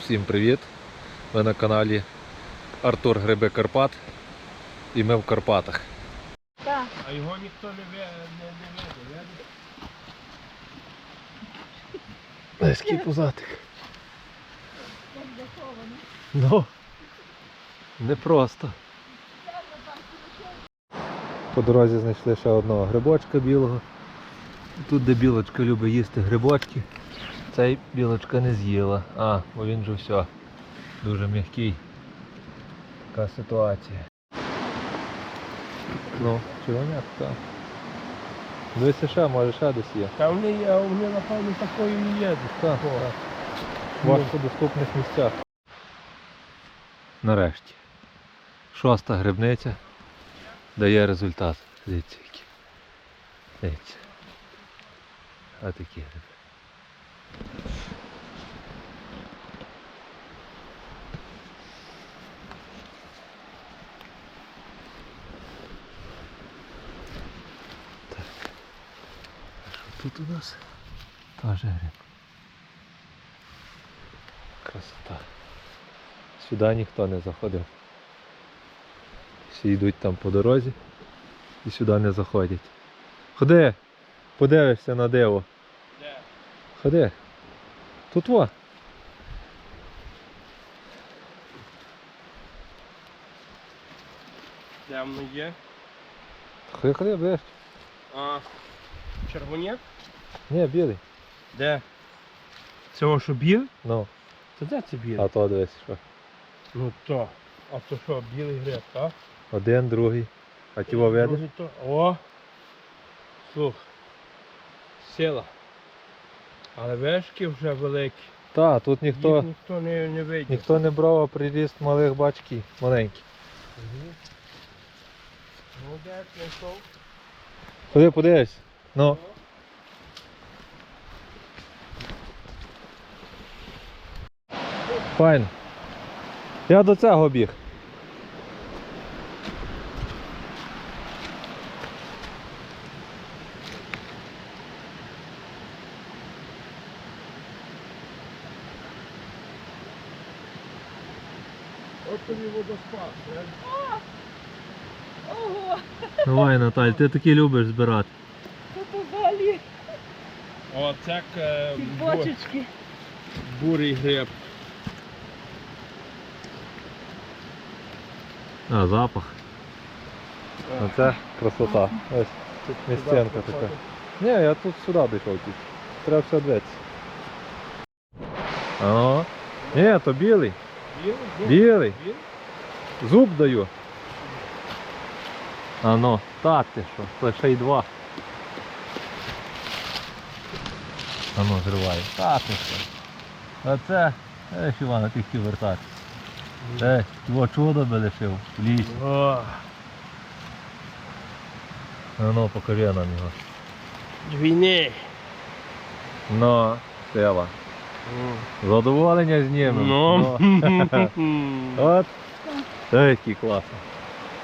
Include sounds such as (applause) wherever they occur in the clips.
Всім привіт! Ви на каналі Артур Гриби Карпат і ми в Карпатах. Так. А його ніхто не веде, веде? Низький пузатик. Ну, не просто. По дорозі знайшли ще одного грибочка білого. Тут, де білочка любить їсти грибочки, цей білочка не з'їла. А, бо він же все. Дуже м'який. Така ситуація. Ну, червоняк, так. Дивися ще, може ще десь є. Та вони, є, а вони напевно такою не їдуть. Так, так. В важкодоступних місцях. Нарешті. Шоста грибниця дає результат. Дивіться які. Дивіться. А такі гриби. Тут у нас? Теж гриб. Красота. Сюди ніхто не заходив. Всі йдуть там по дорозі і сюди не заходять. Ходи, подивишся на диво. Ходи. Тут во. Темно є. Ходи, ходи, ближче. А червоняк? Ні, білий. Де? Цього що білий? Ну, Та де це білий? а то дивись, що. Ну то. А то що, білий гриб, так? Один, другий. А ті во то. О! Слух. Сила. Але вешки вже великі. Та, тут Їх ніхто, ніхто не, не видів. ніхто не брав, а приріст малих бачки, маленький. Мгм. Ну де знайшов? Ходи, подивись. Ну. Файно. Я до цього біг. От тобі водоспад. Ого, Давай, Наталь, ти такі любиш збирати. Тут взагалі О, це е, ці бу- бочечки. бурий гриб. А, запах. Оце красота. Ось тут місценка така. Ні, я тут сюди дійшов тільки. Треба все дивитися. Ага. Ні, то білий. Білий? Білий. Зуб даю. А ну, так ти що, ще й два. А ну, зривай. Так ти що. Оце, ех, Івана, ти хотів вертатися. Е, його чудо би лишив в лісі. О, ну, покажи нам його. війни. Ну, сила. Задоволення з ними. Ну. Ну. (laughs) От. Ей, який класний.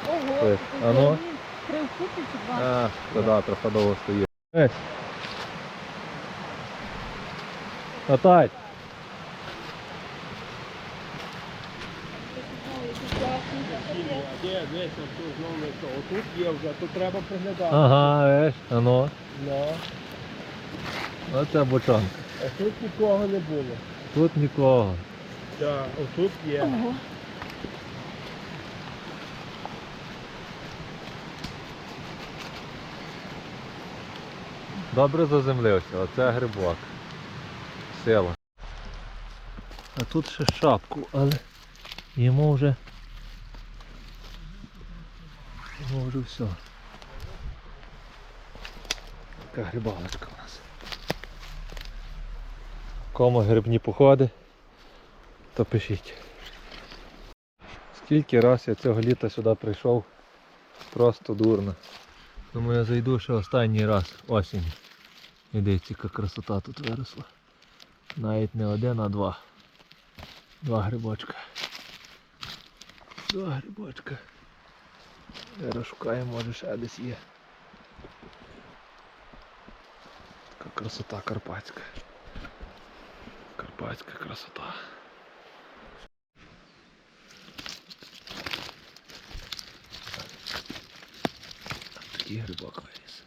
Ого, Ось, а ну. Три вкупі чи два? А, то да, трохи довго стоїть. Есь. А де, десь, тут знову не то. Отут є вже, тут треба приглядати. ага, веш, а ну. Оце бочонка. А тут нікого не було. Тут нікого. Так, отут є. Ого. Добре заземлився, оце грибок. Сила. А тут ще шапку, але йому вже. Йому вже все. Така грибалочка у нас. Кому грибні походи, то пишіть. Скільки раз я цього літа сюди прийшов, просто дурно. Тому я зайду ще останній раз осінь. І дивіться, яка красота тут виросла. Навіть не один, а два. Два грибочка. Два грибочка. Розшукаємо, може ще десь є. Така красота карпатська. Карпатська красота. Такий грибок виріс.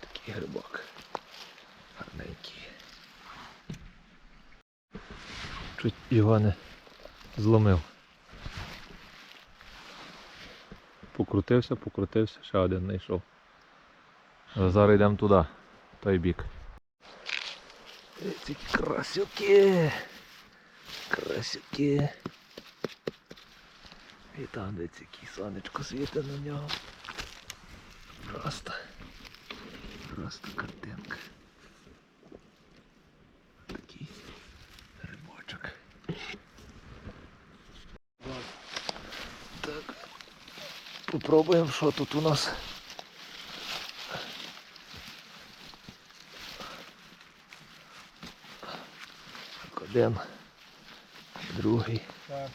Такий грибок. Чуть його не зломив. Покрутився, покрутився, ще один знайшов. Зараз йдемо туди, в той бік. Ці красюки. Красюки. І там десь який сонечко світить на нього. Просто. Просто картинка. Такий грибочок. Так. Попробуємо, що тут у нас. Так, Один, другий, Так,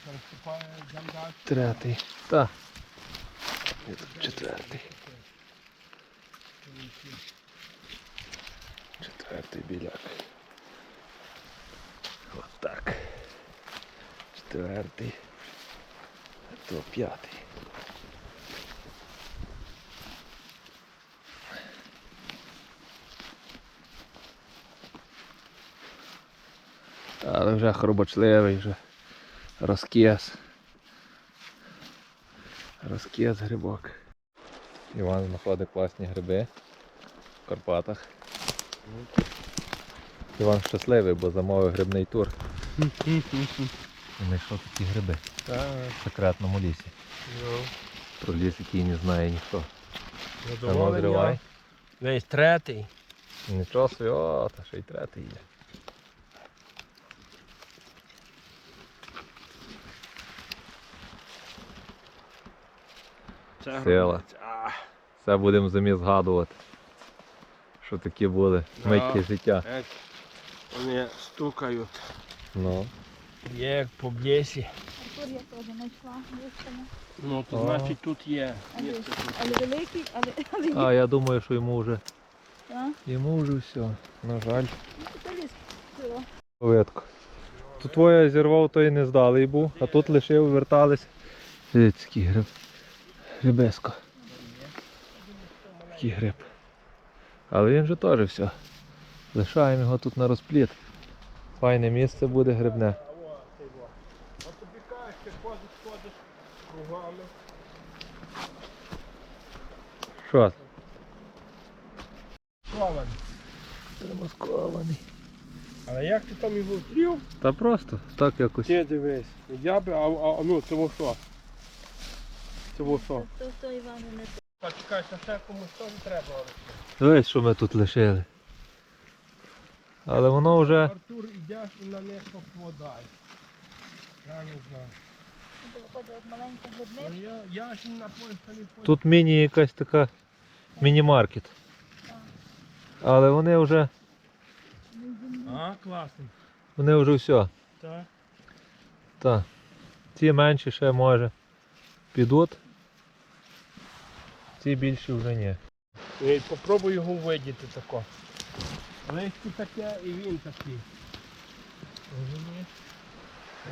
третій. Та. І тут четвертий. Четвертий біляк. От так. Четвертий. То п'ятий. Але вже хробочливий, вже розкіс. Розкіс грибок. Іван знаходить класні гриби в Карпатах. Іван щасливий, бо замовив грибний тур. Знайшов такі гриби в секретному лісі. ну, Про ліс, який не знає ніхто. Та задоволення. зривай. Весь третій. Нічого собі, о, та ще й третій є. Сила. Все будемо самі згадувати. Що такі були митки життя. Вони стукають. Ну. Є як по блєсі. Артур я теж знайшла. Ну, то значить тут є. Але, великий, але, але є. А я думаю, що йому вже А? йому вже все. На жаль. Ну. Видко. Тут твоє зірвав, то і не здалий був, а тут лишив, вертались. Дивіться, який гриб. Грибеско. Такий гриб. Але він же теж все. Лишаємо його тут на розпліт. Файне місце буде грибне. А тобі кажеш, ти ходиш, ходиш кругами. Що? Кован. Замаскований. Але як ти там його втрів? Та просто так якось. Ти дивись. Я би, а, а, а ну, це во що? Це во що? То, то Івану не чекай, ще комусь теж треба. Дивись, що ми тут лишили. Але воно вже Артур, йдеш і на них попадай. Я не знаю. Ну. Я, я ж на поїхали тут міні якась така міні-маркет. Але вони вже, А, класний. вони вже все. Так. Так. Ці менші ще може підуть. Ці більші вже ні. І попробуй його видіти тако. Листя таке і він такий.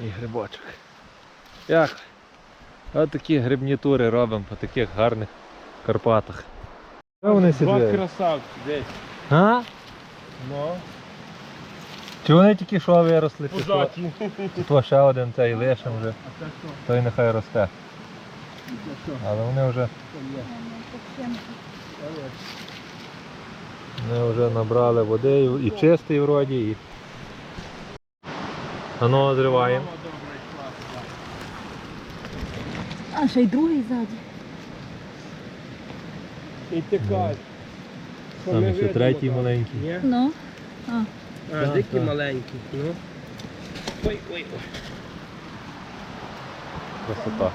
І грибочок. Як? Ось такі грибні тури робимо по таких гарних Карпатах. Що вони Два сидять? красавці десь. А? Ну, Чи вони тільки що виросли? Позаті. Тут ще один цей лишим вже. А це що? Той нехай росте. Але вони вже, вони вже набрали води і, чистий вроді. І... А ну зриваємо. Добре. А, ще й другий ззаді. І тикай. Там ще третій маленький. Ну. А, А, дикі маленькі. Ну. Ой, ой, ой. Красота.